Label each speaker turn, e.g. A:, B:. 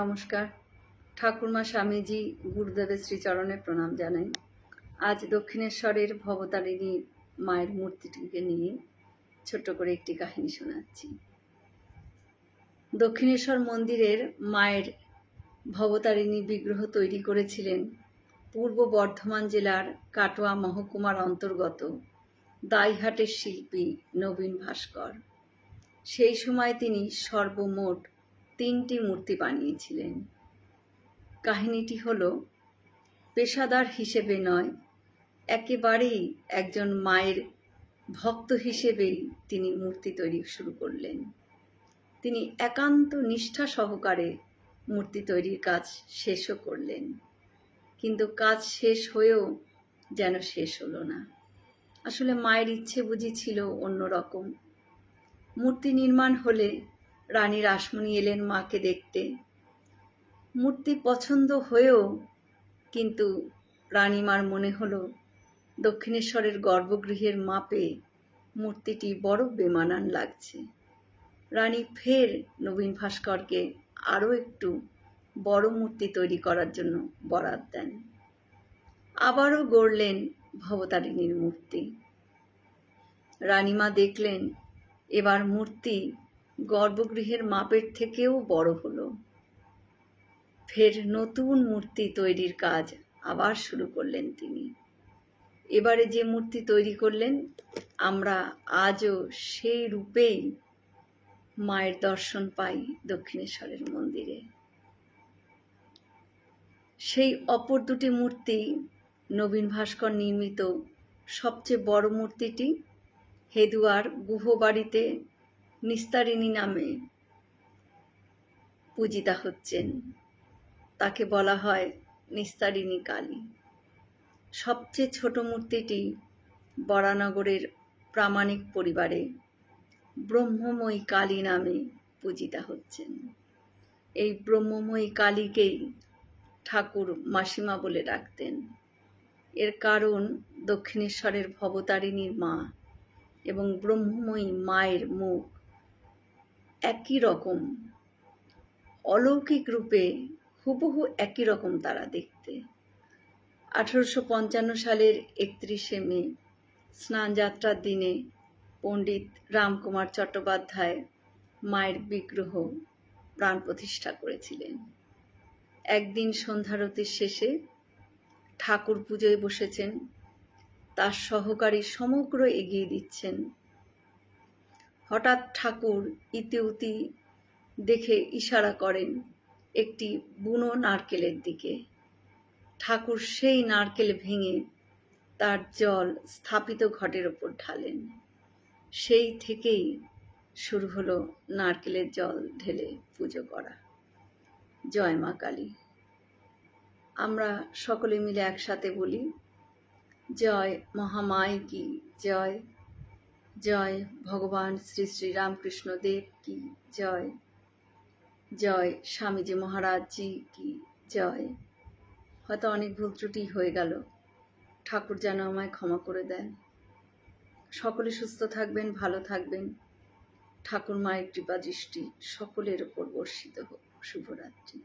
A: নমস্কার। ঠাকুরমা স্বামীজি গুরুদেবের শ্রীচরণে প্রণাম জানাই। আজ দক্ষিণেশ্বরের ভবতারিণী মায়ের মূর্তিটিকে নিয়ে ছোট্ট করে একটি কাহিনী শোনাচ্ছি। দক্ষিণেশ্বর মন্দিরের মায়ের ভবতারিণী বিগ্রহ তৈরি করেছিলেন পূর্ব বর্ধমান জেলার কাটোয়া মহকুমার অন্তর্গত দাইহাটের শিল্পী নবীন ভাস্কর। সেই সময় তিনি সর্বমোট তিনটি মূর্তি বানিয়েছিলেন। কাহিনীটি হল, পেশাদার হিসেবে নয়, একেবারেই একজন মায়ের ভক্ত হিসেবেই তিনি মূর্তি তৈরি শুরু করলেন। তিনি একান্ত নিষ্ঠা সহকারে মূর্তি তৈরির কাজ শেষও করলেন। কিন্তু কাজ শেষ হয়েও যেন শেষ হলো না। আসলে মায়ের ইচ্ছে বুঝি ছিল অন্যরকম। মূর্তি নির্মাণ হলে রানী রাসমণি এলেন মাকে দেখতে। মূর্তি পছন্দ হয়েও কিন্তু রানীমার মনে হলো, দক্ষিণেশ্বরের গর্ভগৃহের মাপে মূর্তিটি বড় বেমানান লাগছে। রানী ফের নবীন ভাস্করকে আরও একটু বড় মূর্তি তৈরি করার জন্য বরাদ দেন। আবারও গড়লেন ভবতারিণীর মূর্তি। রানীমা দেখলেন, এবার মূর্তি গর্ভগৃহের মাপের থেকেও বড় হলো। ফের নতুন মূর্তি তৈরির কাজ আবার শুরু করলেন তিনি। এবারে যে মূর্তি তৈরি করলেন, আমরা আজও সেই রূপেই মায়ের দর্শন পাই দক্ষিণেশ্বরের মন্দিরে। সেই অপর দুটি মূর্তি, নবীন ভাস্কর নির্মিত সবচেয়ে বড় মূর্তিটি, হেদুয়ার গুহবাড়িতে নিস্তারিণী নামে পূজিতা হচ্ছেন। তাকে বলা হয় নিস্তারিণী কালী। সবচেয়ে ছোট মূর্তিটি বরানগরের প্রামাণিক পরিবারে ব্রহ্মময়ী কালী নামে পূজিতা হচ্ছেন। এই ব্রহ্মময়ী কালীকেই ঠাকুর মাসিমা বলে ডাকতেন। এর কারণ দক্ষিণেশ্বরের ভবতারিণীর মা এবং ব্রহ্মময়ী মায়ের মুখ একই রকম। অলৌকিক রূপে হুবহু একই রকম তারা দেখতে। আঠারোশো পঞ্চান্ন সালের একত্রিশে মে, স্নানযাত্রার দিনে পণ্ডিত রামকুমার চট্টোপাধ্যায় মায়ের বিগ্রহ প্রাণ প্রতিষ্ঠা করেছিলেন। একদিন সন্ধ্যারতির শেষে ঠাকুর পুজোয় বসেছেন, তার সহকারী সমগ্র এগিয়ে দিচ্ছেন হঠাৎ ঠাকুর ইতিউতি দেখে ইশারা করেন একটি বুনো নারকেলের দিকে। ঠাকুর সেই নারকেল ভেঙে তার জল স্থাপিত ঘটের ওপর ঢালেন। সেই থেকেই শুরু হলো নারকেলের জল ঢেলে পুজো করা। জয় মা কালী। আমরা সকলে মিলে একসাথে বলি, জয় মহামায় কি জয় জয়, ভগবান শ্রী শ্রী রামকৃষ্ণ দেব কি জয়? জয়, স্বামীজি মহারাজ জি কি জয়? হয়তো অনেক ভুল ত্রুটি হয়ে গেল। ঠাকুর যেন আমায় ক্ষমা করে দেন। সকলে সুস্থ থাকবেন, ভালো থাকবেন। ঠাকুর মায়ের কৃপা দৃষ্টি সকলের ওপর বর্ষিত হোক। শুভরাত্রি।